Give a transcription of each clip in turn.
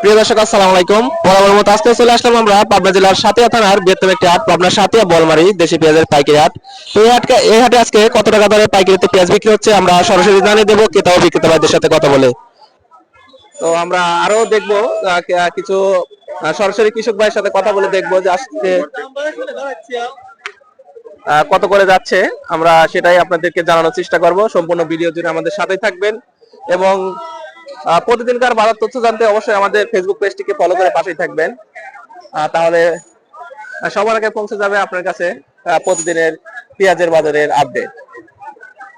প্রিয় দর্শক, আসসালামু আলাইকুম। বরাবর মতো আজকে চলে আসলাম আমরা পাবনা জেলার সাতিয়া থানার বৃহত্তম একটি হাট, পাবনা সাতিয়া বলমারি, দেশি পেঁয়াজের পাইকারি হাট। তো এই হাটকে এই হাটে আজকে কত টাকা দরে পাইকারিতে পেঁয়াজ বিক্রি হচ্ছে আমরা সরাসরি জানিয়ে দেবো, ক্রেতা ও বিক্রেতা ভাইদের সাথে কথা বলে। তো আমরা আরও দেখব কিছু সরাসরি কৃষক ভাইয়ের সাথে কথা বলে দেখব যে আজকে কত করে যাচ্ছে। আমরা সেটাই আপনাদেরকে জানানোর চেষ্টা করব। সম্পূর্ণ ভিডিও জুড়ে আমাদের সাথেই থাকবেন এবং প্রতিদিনকার বাজার তথ্য জানতে অবশ্যই আমাদের ফেসবুক পেজটিকে ফলো করে পাশেই থাকবেন। তাহলে সবার আগে পৌঁছে যাবে আপনার কাছে প্রতিদিনের পেঁয়াজের বাজারের আপডেট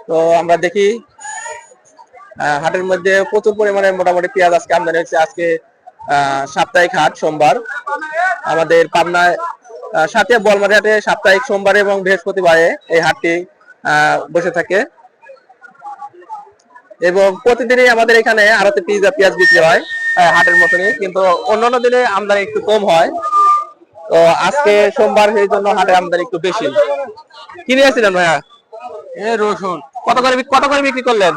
তো আমরা দেখি হাটের মধ্যে প্রচুর পরিমাণে মোটামুটি পেঁয়াজ আজকে আমদানি হয়েছে। আজকে সাপ্তাহিক হাট, সোমবার। আমাদের পাবনায় সাথে বলমারি হাটে সাপ্তাহিক সোমবারে এবং বৃহস্পতিবারে এই হাটটি বসে থাকে। এবং প্রতিদিনই আমাদের এখানে আড়তে পিজা পেঁয়াজ বিক্রি হয় হাটের মতনই। কিন্তু অন্যান্য দিনে আমদানি একটু কম হয়। তো আজকে সোমবার সেই জন্য হাটের আমদানি একটু বেশি। কি নিয়েছিলেন ভাইয়া? এ রসুন। কত করে কত করে বিক্রি করলেন?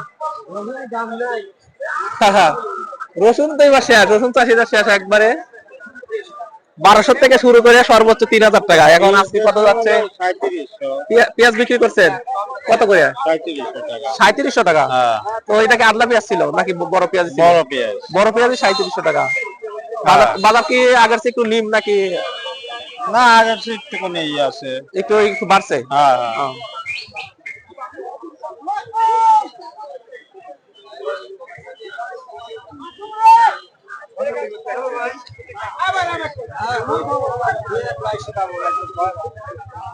রসুন তো এবার শেষ রসুন চাষিদের শেষ একবারে। বারোশো থেকে শুরু করে সর্বোচ্চ তিন হাজার টাকা। এখন আজকে কত যাচ্ছে? পেঁয়াজ বিক্রি করছেন? কত করে? সাঁত্রিশশো টাকা। তো এটা কি আদলা পেঁয়াজ ছিল নাকি বড় পেঁয়াজ ছিল? বড় পেঁয়াজ। বড় পেঁয়াজ সাঁত্রিশশো টাকা। বাজার- বাজার কি আগের একটু নিম নাকি? না আগের চেয়ে একটুখানি ইয়ে আছে। একটু একটু বাড়ছে? হ্যাঁ হ্যাঁ।